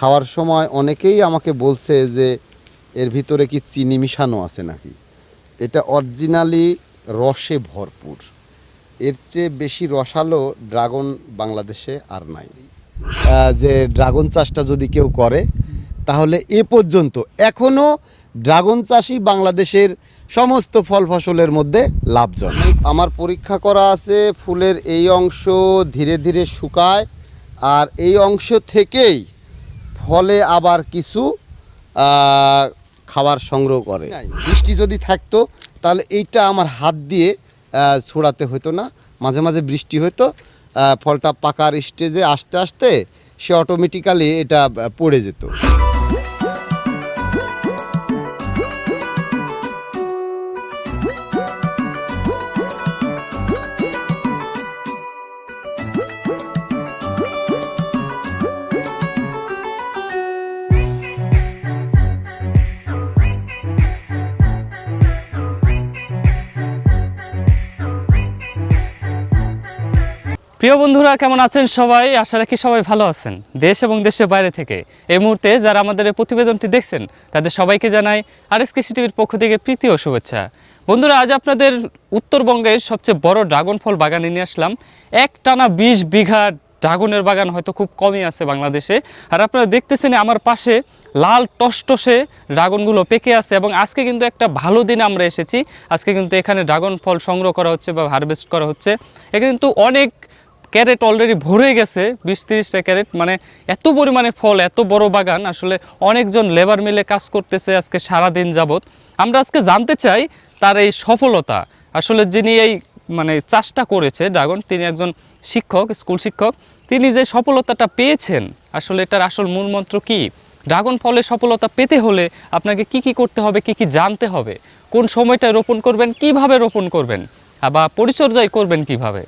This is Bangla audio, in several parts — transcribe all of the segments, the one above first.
খাওয়ার সময় অনেকেই আমাকে বলছে যে, এর ভিতরে কি চিনি মিশানো আছে নাকি? এটা অরিজিনালি রসে ভরপুর। এর চেয়ে বেশি রসালো ড্রাগন বাংলাদেশে আর নাই। যে ড্রাগন চাষটা যদি কেউ করে, তাহলে এ পর্যন্ত এখনও ড্রাগন চাষই বাংলাদেশের সমস্ত ফল ফসলের মধ্যে লাভজনক। আমার পরীক্ষা করা আছে, ফুলের এই অংশ ধীরে ধীরে শুকায়, আর এই অংশ থেকেই ফলে আবার কিছু খাবার সংগ্রহ করে। বৃষ্টি যদি থাকতো, তাহলে এইটা আমার হাত দিয়ে ছোড়াতে হতো না। মাঝে মাঝে বৃষ্টি হতো ফলটা পাকার স্টেজে আসতে আসতে সে অটোমেটিক্যালি এটা পড়ে যেত। প্রিয় বন্ধুরা, কেমন আছেন সবাই? আশা রাখি সবাই ভালো আছেন। দেশ এবং দেশের বাইরে থেকে এই মুহূর্তে যারা আমাদের এই প্রতিবেদনটি দেখছেন, তাদের সবাইকে জানাই আর এস কৃষি টিভির পক্ষ থেকে প্রীতি ও শুভেচ্ছা। বন্ধুরা, আজ আপনাদের উত্তরবঙ্গের সবচেয়ে বড় ড্রাগন ফল বাগানে নিয়ে আসলাম। এক টানা বিশ বিঘা ড্রাগনের বাগান হয়তো খুব কমই আছে বাংলাদেশে। আর আপনারা দেখতেছেন আমার পাশে লাল টসটসে ড্রাগনগুলো পেকে আছে এবং আজকে কিন্তু একটা ভালো দিনে আমরা এসেছি। আজকে কিন্তু এখানে ড্রাগন ফল সংগ্রহ করা হচ্ছে বা হারভেস্ট করা হচ্ছে। এখানে কিন্তু অনেক ক্যারেট অলরেডি ভরে গেছে, বিশ তিরিশটা ক্যারেট মানে এত পরিমাণে ফল, এত বড় বাগান, আসলে অনেকজন লেবার মিলে কাজ করতেছে আজকে সারা দিন যাবত আমরা আজকে জানতে চাই তার এই সফলতা। আসলে যিনি এই মানে চাষটা করেছে ড্রাগন তিনি একজন শিক্ষক স্কুল শিক্ষক, তিনি যে সফলতাটা পেয়েছেন, আসলে এটার আসল মূল মন্ত্র কি? ড্রাগন ফলে সফলতা পেতে হলে আপনাকে কি কি করতে হবে, কি কি জানতে হবে? কোন সময়টা রোপণ করবেন, কীভাবে রোপণ করবেন? আবার পরিচর্যায় করবেন কীভাবে?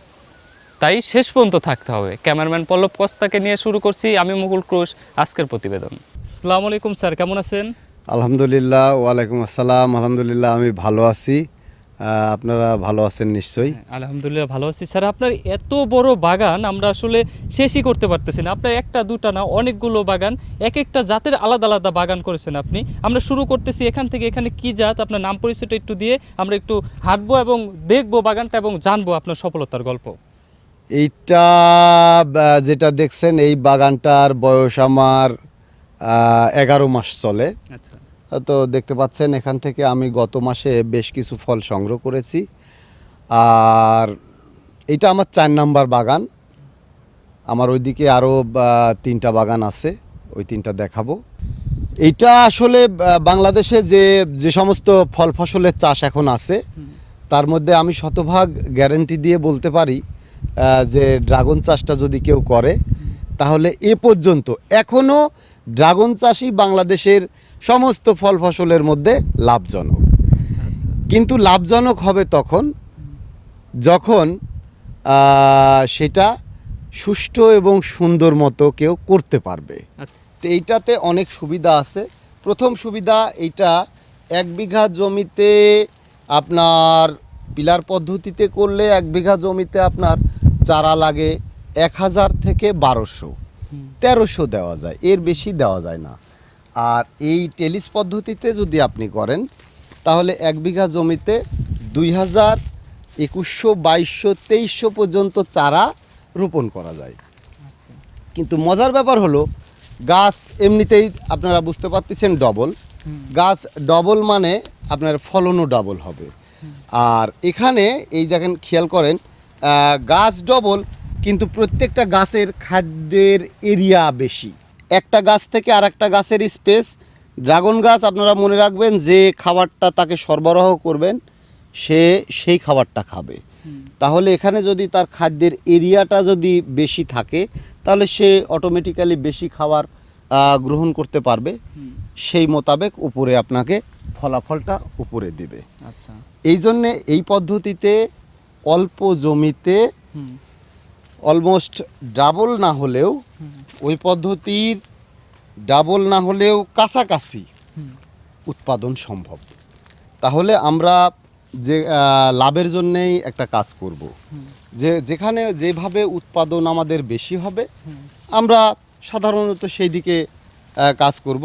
তাই শেষ পর্যন্ত থাকতে হবে। ক্যামেরাম্যান পল্লব কস্তাকে নিয়ে শুরু করছি আমি মুকুল ক্রুশ আজকের প্রতিবেদন। আসসালামু আলাইকুম স্যার কেমন আছেন? আলহামদুলিল্লাহ ওয়ালাইকুম আসসালাম। আলহামদুলিল্লাহ আমি ভালো আছি। আপনারা ভালো আছেন নিশ্চয়ই? আলহামদুলিল্লাহ ভালো আছি। স্যার আপনার এত বড় বাগান আমরা আসলে শেষই করতে পারতেছি না। আপনার একটা দুটা না অনেকগুলো বাগান এক একটা জাতের আলাদা আলাদা বাগান করেছেন আপনি। আমরা শুরু করতেছি এখান থেকে এখানে কি জাত আপনার নাম পরিচয়টা একটু দিয়ে আমরা একটু হাঁটবো এবং দেখব বাগানটা এবং জানব আপনার সফলতার গল্প। এইটা যেটা দেখছেন এই বাগানটার বয়স আমার এগারো মাস চলে। আচ্ছা। তো দেখতে পাচ্ছেন এখান থেকে আমি গত মাসে বেশ কিছু ফল সংগ্রহ করেছি। আর এটা আমার চার নাম্বার বাগান। আমার ওইদিকে আরও তিনটা বাগান আছে ওই তিনটা দেখাবো। এইটা আসলে বাংলাদেশে যে যে সমস্ত ফল ফসলের চাষ এখন আছে তার মধ্যে আমি শতভাগ গ্যারেন্টি দিয়ে বলতে পারি যে ড্রাগন চাষটা যদি কেউ করে তাহলে এ পর্যন্ত এখনও ড্রাগন চাষই বাংলাদেশের সমস্ত ফল ফসলের মধ্যে লাভজনক। আচ্ছা। কিন্তু লাভজনক হবে তখন যখন সেটা সুষ্ঠু এবং সুন্দর মতো কেউ করতে পারবে। আচ্ছা। তো এইটাতে অনেক সুবিধা আছে। প্রথম সুবিধা এইটা এক বিঘা জমিতে আপনার পিলার পদ্ধতিতে করলে এক বিঘা জমিতে আপনার চারা লাগে এক হাজার থেকে বারোশো। তেরোশো দেওয়া যায় এর বেশি দেওয়া যায় না। আর এই টেলিস পদ্ধতিতে যদি আপনি করেন তাহলে এক বিঘা জমিতে দুই হাজার একুশশো বাইশশো তেইশশো পর্যন্ত চারা রোপণ করা যায়। আচ্ছা। কিন্তু মজার ব্যাপার হলো গাছ এমনিতেই আপনারা বুঝতে পারতেছেন ডবল। গাছ ডবল মানে আপনার ফলনও ডবল হবে। আর এখানে এই দেখেন খেয়াল করেন গাছ ডবল কিন্তু প্রত্যেকটা গাছের খাদ্যের এরিয়া বেশি। একটা গাছ থেকে আর একটা গাছের স্পেস। ড্রাগন গাছ আপনারা মনে রাখবেন যে খাবারটা তাকে সরবরাহ করবেন সে সেই খাবারটা খাবে। তাহলে এখানে যদি তার খাদ্যের এরিয়াটা যদি বেশি থাকে তাহলে সে অটোমেটিক্যালি বেশি খাবার গ্রহণ করতে পারবে। সেই মোতাবেক উপরে আপনাকে ফলাফলটা উপরে দেবে। আচ্ছা। এই জন্যে এই পদ্ধতিতে অল্প জমিতে অলমোস্ট ডাবল না হলেও ওই পদ্ধতির ডাবল না হলেও কাছাকাছি উৎপাদন সম্ভব। তাহলে আমরা যে লাভের জন্যেই একটা কাজ করব। যে যেখানে যেভাবে উৎপাদন আমাদের বেশি হবে আমরা সাধারণত সেই দিকে কাজ করব।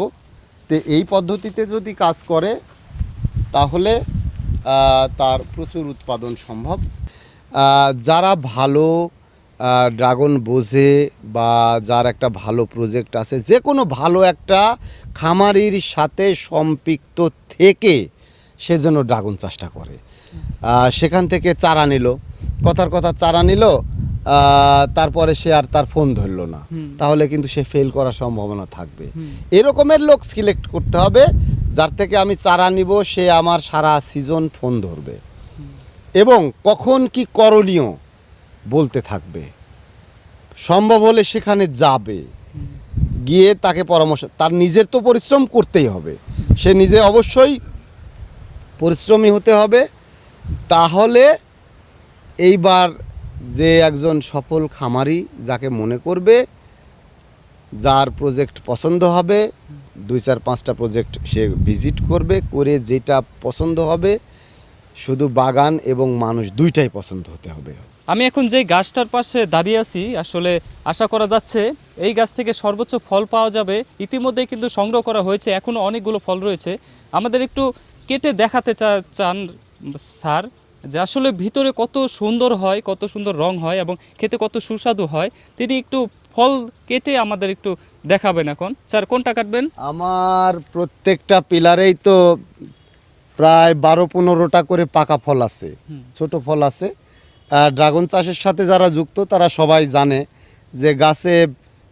তো এই পদ্ধতিতে যদি কাজ করে তাহলে তার প্রচুর উৎপাদন সম্ভব। যারা ভালো ড্রাগন বোঝে বা যার একটা ভালো প্রজেক্ট আছে যে কোনো ভালো একটা খামারির সাথে সম্পৃক্ত থেকে সে যেন ড্রাগন চাষটা করে। সেখান থেকে চারা নিল। কথার কথা চারা নিল তারপরে সে আর তার ফোন ধরলো না। তাহলে কিন্তু সে ফেল করার সম্ভাবনা থাকবে। এরকমের লোক সিলেক্ট করতে হবে যার থেকে আমি চারা নিব সে আমার সারা সিজন ফোন ধরবে। এবং কখন কি করণীয় বলতে থাকবে। সম্ভব হলে সেখানে যাবে। গিয়ে তাকে পরামর্শ, তার নিজের তো পরিশ্রম করতেই হবে। সে নিজে অবশ্যই পরিশ্রমী হতে হবে। তাহলে এইবার যে একজন সফল খামারি যাকে মনে করবে, যার প্রজেক্ট পছন্দ হবে, দুই চার পাঁচটা প্রজেক্ট সে ভিজিট করবে, করে যেটা পছন্দ হবে শুধু বাগান এবং মানুষ দুইটাই পছন্দ হতে হবে। আমি এখন যে গাছটার পাশে দাঁড়িয়ে আছি আসলে আশা করা যাচ্ছে এই গাছ থেকে সর্বোচ্চ ফল পাওয়া যাবে। ইতিমধ্যেই কিন্তু সংগ্রহ করা হয়েছে এখনও অনেকগুলো ফল রয়েছে। আমাদের একটু কেটে দেখাতে চা- চান স্যার যে আসলে ভিতরে কত সুন্দর হয় কত সুন্দর রং হয় এবং খেতে কত সুস্বাদু হয়। তিনি একটু ফল কেটে আমাদের একটু দেখাবেন এখন। স্যার কোনটা কাটবেন? আমার প্রত্যেকটা পিলারেই তো প্রায় বারো পনেরোটা করে পাকা ফল আছে ছোট ফল আছে। ড্রাগন চাষের সাথে যারা যুক্ত তারা সবাই জানে যে গাছে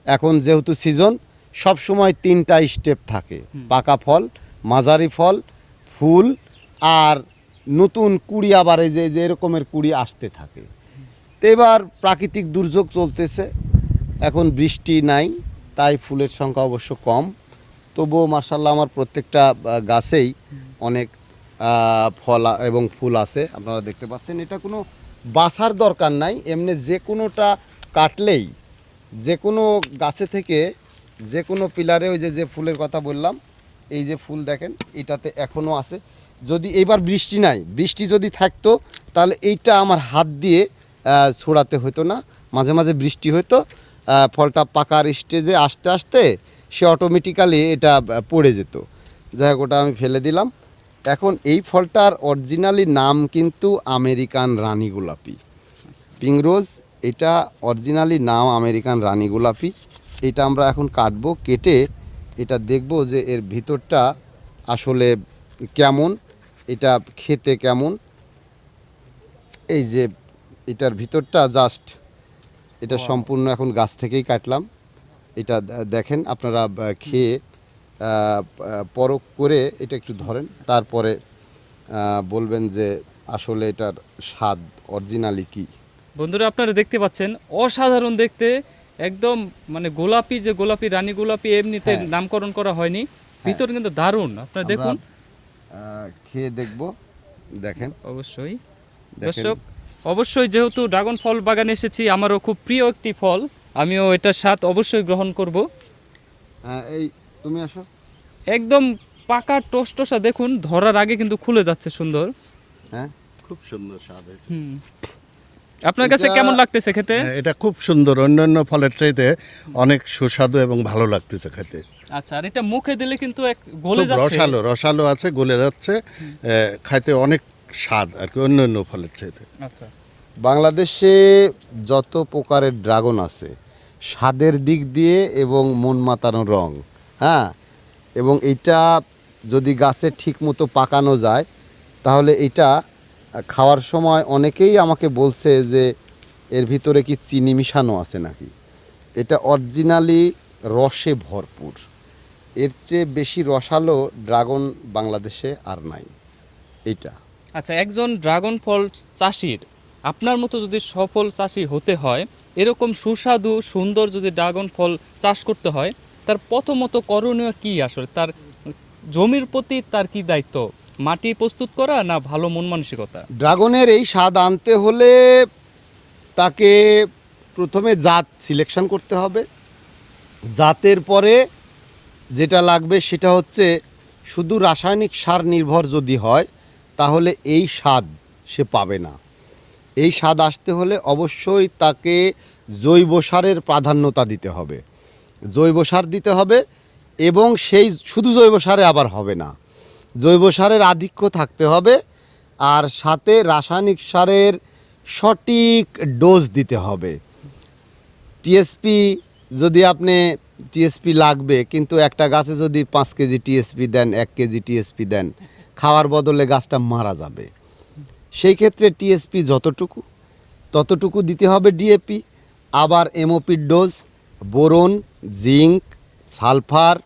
এখন যেহেতু সিজন সব সময় তিনটা স্টেপ থাকে। পাকা ফল মাঝারি ফল ফুল আর নতুন কুড়ি আবার এই যে যে এরকমের কুড়ি আসতে থাকে। তো এবার প্রাকৃতিক দুর্যোগ চলতেছে এখন বৃষ্টি নাই তাই ফুলের সংখ্যা অবশ্য কম। তবুও মার্শাল্লাহ আমার প্রত্যেকটা গাছেই অনেক ফল এবং ফুল আছে, আপনারা দেখতে পাচ্ছেন। এটা কোনো বাসার দরকার নাই, এমনি যে কোনোটা কাটলেই, যে কোনো গাছে থেকে যে কোনো পিলারে ওই যে যে ফুলের কথা বললাম, এই যে ফুল দেখেন, এটাতে এখনও আছে। যদি এইবার বৃষ্টি নাই, বৃষ্টি যদি থাকতো, তাহলে এইটা আমার হাত দিয়ে ছোড়াতে হতো না। মাঝে মাঝে বৃষ্টি হতো ফলটা পাকার স্টেজে আসতে আসতে সে অটোমেটিক্যালি এটা পড়ে যেত। যাই হোক, ওটা আমি ফেলে দিলাম। এখন এই ফলটার অরিজিনালি নাম কিন্তু আমেরিকান রানী গোলাপি। পিংরোজ এটা অরিজিনালি নাম আমেরিকান রানী গোলাপি। এটা আমরা এখন কাটবো কেটে এটা দেখব যে এর ভিতরটা আসলে কেমন এটা খেতে কেমন। এই যে এটার ভিতরটা জাস্ট এটা সম্পূর্ণ এখন গাছ থেকেই কাটলাম। এটা দেখেন আপনারা খেয়ে পরখ করে এটা একটু ধরেন। তারপরে বলবেন যে আসলে এটার স্বাদ অরিজিনালি কি। বন্ধুরা আপনারা দেখতে পাচ্ছেন অসাধারণ দেখতে একদম মানে গোলাপি যে গোলাপি রানী গোলাপি এমনিতে হ্যাঁ। নামকরণ করা হয়নি। ভিতরে কিন্তু দারুণ। আপনারা দেখুন। খেয়ে দেখব। দেখেন। অবশ্যই। দর্শক অবশ্যই যেহেতু ড্রাগন ফল বাগানে এসেছি আমারও খুব প্রিয় একটি ফল। আমিও এটার স্বাদ অবশ্যই গ্রহণ করব। হ্যাঁ এই তুমি আসো। একদম পাকা টোস্টোসা দেখুন ধরার আগে কিন্তু খুলে যাচ্ছে সুন্দর। হ্যাঁ খুব সুন্দর স্বাদ হয়েছে। হুম। আপনার কাছে কেমন লাগতেছে খেতে? হ্যাঁ, এটা খুব সুন্দর অন্যান্য ফলের চাইতে অনেক সুস্বাদু এবং ভালো লাগতেছে খেতে। আচ্ছা আর এটা মুখে দিলে কিন্তু এক গলে যাচ্ছে। রসালো রসালো আছে গলে যাচ্ছে খাইতে অনেক স্বাদ আর কি অন্য অন্য ফলের চাইতে। আচ্ছা। বাংলাদেশে যত প্রকারের ড্রাগন আছে স্বাদের দিক দিয়ে এবং মন মাতানো রং হ্যাঁ এবং এটা যদি গাছে ঠিক মতো পাকানো যায়, তাহলে এটা খাওয়ার সময় অনেকেই আমাকে বলছে যে এর ভিতরে কি চিনি মিশানো আছে নাকি? এটা অরিজিনালি রসে ভরপুর। এর চেয়ে বেশি রসালো ড্রাগন বাংলাদেশে আর নাই। এইটা। আচ্ছা একজন ড্রাগন ফল চাষির আপনার মতো যদি সফল চাষি হতে হয়, এরকম সুস্বাদু, সুন্দর যদি ড্রাগন ফল চাষ করতে হয় প্রথমত করণীয় কি আসলে? তার জমির প্রতি তার কি দায়িত্ব? মাটি প্রস্তুত করা না ভালো মন মানসিকতা? ড্রাগনের এই স্বাদ আনতে হলে তাকে প্রথমে জাত সিলেকশন করতে হবে। জাতের পরে যেটা লাগবে সেটা হচ্ছে শুধু রাসায়নিক সার নির্ভর যদি হয়, তাহলে এই স্বাদ সে পাবে না। এই স্বাদ আসতে হলে অবশ্যই তাকে জৈব সারের প্রাধান্যতা দিতে হবে। জৈব সার দিতে হবে এবং সেই শুধু জৈব সারে আবার হবে না। জৈব সারের আধিক্য থাকতে হবে আর সাথে রাসায়নিক সারের সঠিক ডোজ দিতে হবে। টিএসপি যদি আপনি টিএসপি লাগবে, কিন্তু একটা গাছে যদি পাঁচ কেজি টিএসপি দেন, এক কেজি টিএসপি দেন, খাওয়ার বদলে গাছটা মারা যাবে। সেই ক্ষেত্রে টিএসপি যতটুকু, ততটুকু দিতে হবে ডিএপি আবার এমওপির ডোজ বোরন, জিঙ্ক, সালফার,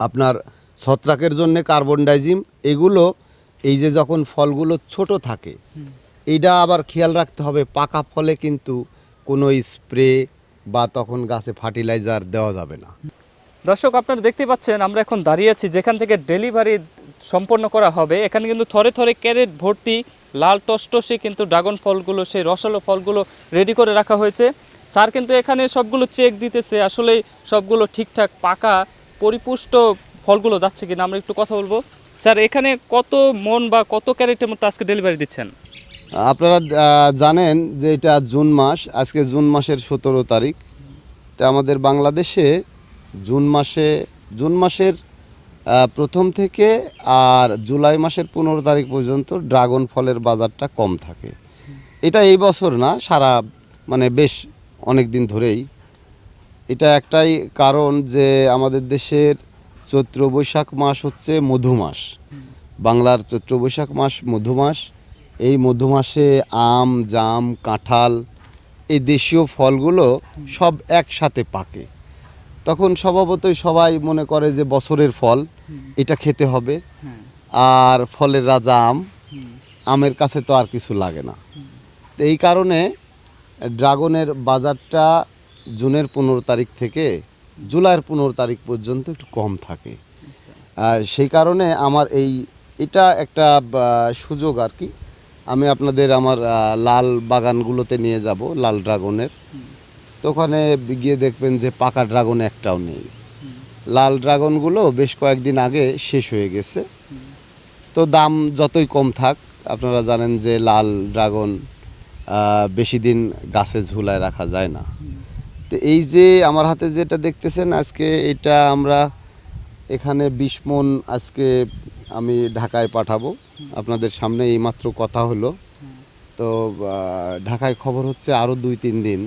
আপনার ছত্রাকের জন্য কার্বন ডাইজিম এগুলো এই যে যখন ফলগুলো ছোট থাকে, এইটা আবার খেয়াল রাখতে হবে, পাকা ফলে কিন্তু কোনো স্প্রে বা তখন গাছে ফার্টিলাইজার দেওয়া যাবে না। দর্শক, আপনারা দেখতে পাচ্ছেন, আমরা এখন দাঁড়িয়ে আছি, যেখান থেকে ডেলিভারি সম্পন্ন করা হবে। এখানে কিন্তু থরে থরে ক্যারেট ভর্তি, লাল টসটসে কিন্তু ড্রাগন ফলগুলো, সেই রসালো ফলগুলো রেডি করে রাখা হয়েছে। স্যার কিন্তু এখানে সবগুলো চেক দিতেছে, আসলে সবগুলো ঠিকঠাক, পাকা, পরিপুষ্ট ফলগুলো যাচ্ছে কিনা আমরা একটু কথা বলব। স্যার, এখানে কত মন বা কত ক্যারেটের মতো আজকে ডেলিভারি দিচ্ছেন? আপনারা জানেন যে এটা জুন মাস, আজকে জুন মাসের সতেরো তারিখ। তা আমাদের বাংলাদেশে জুন মাসে, জুন মাসের প্রথম থেকে আর জুলাই মাসের পনেরো তারিখ পর্যন্ত ড্রাগন ফলের বাজারটা কম থাকে। এটা এই বছর না, সারা মানে বেশ অনেক দিন ধরেই। এটা একটাই কারণ যে আমাদের দেশের চৈত্র বৈশাখ মাস হচ্ছে মধু মাস। বাংলার চৈত্র বৈশাখ মাস মধু মাস। এই মধু মাসে আম, জাম, কাঁঠাল এই দেশীয় ফলগুলো সব একসাথে পাকে। তখন স্বভাবতই সবাই মনে করে যে বছরের ফল, এটা খেতে হবে। আর ফলের রাজা আম, আমের কাছে তো আর কিছু লাগে না। এই কারণে ড্রাগনের বাজারটা জুনের পনেরো তারিখ থেকে জুলাইয়ের পনেরো তারিখ পর্যন্ত একটু কম থাকে। আর সেই কারণে আমার এই এটা একটা সুযোগ আর কি। আমি আপনাদের আমার লাল বাগানগুলোতে নিয়ে যাব লাল ড্রাগনের। তো ওখানে গিয়ে দেখবেন যে পাকা ড্রাগন একটাও নেই। লাল ড্রাগনগুলো বেশ কয়েকদিন আগে শেষ হয়ে গেছে। তো দাম যতই কম থাক আপনারা জানেন যে লাল ড্রাগন বেশি দিন গাছে ঝুলায় রাখা যায় না। তো এই যে আমার হাতে যেটা দেখতেছেন, আজকে এটা আমরা এখানে বিশ মন আজকে আমি ঢাকায় পাঠাবো। আপনাদের সামনে এইমাত্র কথা হলো। তো ঢাকায় খবর হচ্ছে আরও দুই তিন দিন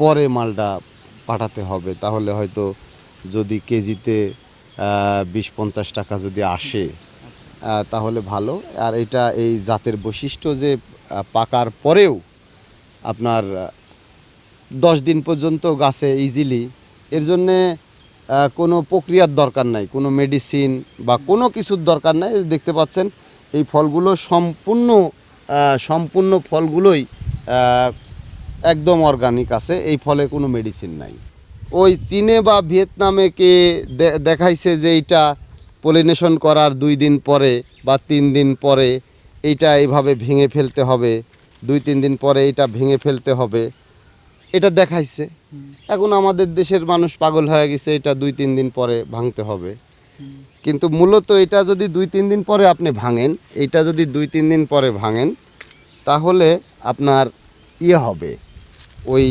পরে মালটা পাঠাতে হবে। তাহলে হয়তো যদি কেজিতে বিশ পঞ্চাশ টাকা যদি আসে তাহলে ভালো। আর এটা এই জাতের বৈশিষ্ট্য যে পাকার পরেও আপনার দশ দিন পর্যন্ত গাছে ইজিলি এর জন্যে কোনো প্রক্রিয়ার দরকার নাই, কোনো মেডিসিন বা কোনো কিছুর দরকার নাই। দেখতে পাচ্ছেন, এই ফলগুলো সম্পূর্ণ সম্পূর্ণ ফলগুলোই একদম অর্গানিক আছে, এই ফলে কোনো মেডিসিন নাই। ওই চীনে বা ভিয়েতনামে কে দেখাইছে যে এইটা পলিনেশন করার দুই দিন পরে বা তিন দিন পরে এইটা এইভাবে ভেঙে ফেলতে হবে, দুই, তিন দিন পরে এটা ভেঙে ফেলতে হবে। এটা দেখাইছে। এখন আমাদের দেশের মানুষ পাগল হয়ে গেছে, এটা দুই, তিন দিন পরে ভাঙতে হবে। কিন্তু মূলত এটা যদি দুই, তিন দিন পরে আপনি ভাঙেন, এটা যদি দুই, তিন দিন পরে ভাঙেন, তাহলে আপনার ইয়ে হবে। ওই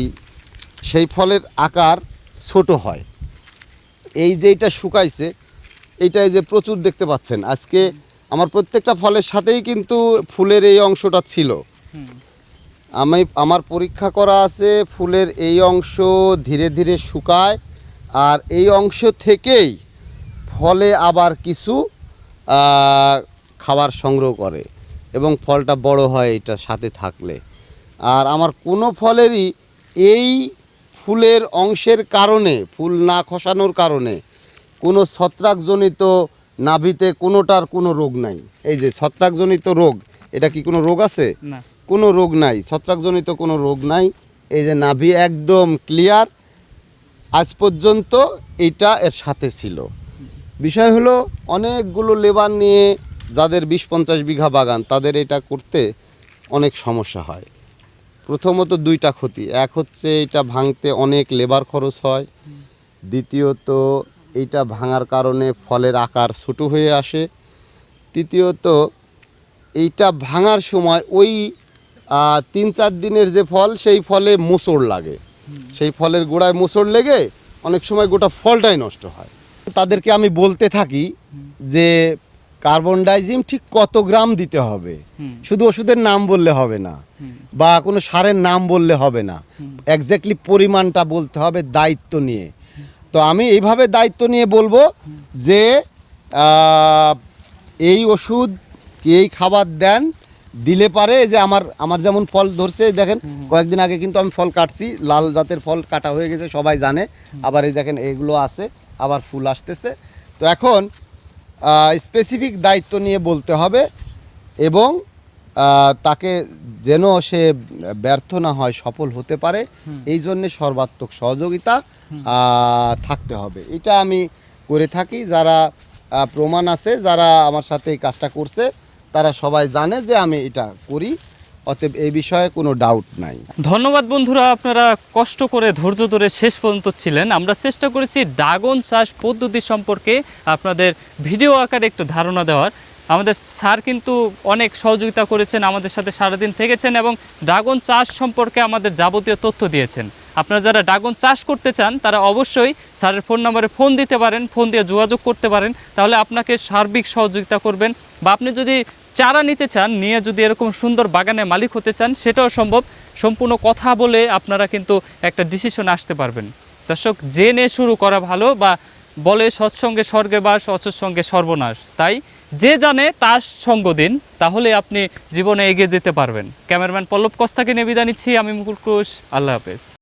সেই ফলের আকার ছোট হয়। এই যে এটা শুকাইছে এইটাই যে প্রচুর দেখতে পাচ্ছেন। আজকে আমার প্রত্যেকটা ফলের সাথেই কিন্তু ফুলের এই অংশটা ছিল। আমি, আমার পরীক্ষা করা আছে ফুলের এই অংশ ধীরে ধীরে শুকায় আর এই অংশ থেকেই ফলে আবার কিছু খাবার সংগ্রহ করে এবং ফলটা বড় হয় এটার সাথে থাকলে। আর আমার কোনো ফলেরই এই ফুলের অংশের কারণে, ফুল না খসানোর কারণে কোনো ছত্রাকজনিত নাভিতে কোনোটার কোনো রোগ নাই। এই যে ছত্রাকজনিত রোগ এটা কি কোনো রোগ আছে? না। কোনো রোগ নাই ছত্রাকজনিত কোনো রোগ নাই। এই যে নাভি একদম ক্লিয়ার আজ পর্যন্ত এটা এর সাথে ছিল। বিষয় হলো অনেকগুলো লেবার নিয়ে যাদের বিশ পঞ্চাশ বিঘা বাগান তাদের এটা করতে অনেক সমস্যা হয়। প্রথমত দুইটা ক্ষতি। এক হচ্ছে এটা ভাঙতে অনেক লেবার খরচ হয়। দ্বিতীয়ত এইটা ভাঙার কারণে ফলের আকার ছোটো হয়ে আসে। তৃতীয়ত এইটা ভাঙার সময় ওই তিন চার দিনের যে ফল সেই ফলে মোচড় লাগে। সেই ফলের গোড়ায় মোচড় লেগে অনেক সময় গোটা ফলটাই নষ্ট হয়। তাদেরকে আমি বলতে থাকি যে কার্বন ডাইজিম ঠিক কত গ্রাম দিতে হবে? শুধু ওষুধের নাম বললে হবে না। বা কোনো সারের নাম বললে হবে না। এক্স্যাক্টলি পরিমাণটা বলতে হবে দায়িত্ব নিয়ে। তো আমি এইভাবে দায়িত্ব নিয়ে বলব যে এই ওষুধ কি এই খাবার দেন দিলে পারে যে আমার আমার যেমন ফল ধরছে দেখেন কয়েকদিন আগে কিন্তু আমি ফল কাটছি লাল জাতের ফল কাটা হয়ে গেছে সবাই জানে। আবার এই দেখেন এগুলো আছে আবার ফুল আসতেছে। তো এখন স্পেসিফিক দায়িত্ব নিয়ে বলতে হবে এবং তাকে যেন সে ব্যর্থ না হয় সফল হতে পারে। এই জন্যে সর্বাত্মক সহযোগিতা থাকতে হবে। এটা আমি করে থাকি। যারা প্রমাণ আছে যারা আমার সাথে এই কাজটা করছে তারা সবাই জানে যে আমি এটা করি। অতএব এই বিষয়ে কোনো ডাউট নাই। ধন্যবাদ বন্ধুরা আপনারা কষ্ট করে ধৈর্য ধরে শেষ পর্যন্ত ছিলেন। আমরা চেষ্টা করেছি ড্রাগন চাষ পদ্ধতি সম্পর্কে আপনাদের ভিডিও আকারে একটু ধারণা দেওয়ার। আমাদের স্যার কিন্তু অনেক সহযোগিতা করেছেন, আমাদের সাথে সারাদিন থেকেছেন এবং ড্রাগন চাষ সম্পর্কে আমাদের যাবতীয় তথ্য দিয়েছেন। আপনারা যারা ড্রাগন চাষ করতে চান, তারা অবশ্যই স্যারের ফোন নম্বরে ফোন দিতে পারেন, ফোন দিয়ে যোগাযোগ করতে পারেন। তাহলে আপনাকে সার্বিক সহযোগিতা করবেন বা আপনি যদি চারা নিতে চান, নিয়ে যদি এরকম সুন্দর বাগানে মালিক হতে চান, সেটাও সম্ভব। সম্পূর্ণ কথা বলে আপনারা কিন্তু একটা ডিসিশন আসতে পারবেন। দর্শক, জেনে শুরু করা ভালো বা বলে সৎসঙ্গে স্বর্গে বাস, অসৎসঙ্গে সর্বনাশ। তাই যে জানে তার সঙ্গ দিন, তাহলে আপনি জীবনে এগিয়ে যেতে পারবেন। ক্যামেরাম্যান পল্লব কস্তাকে নিয়ে বিদায় নিচ্ছি, আমি মুকুল ঘোষ, আল্লাহ হাফেজ।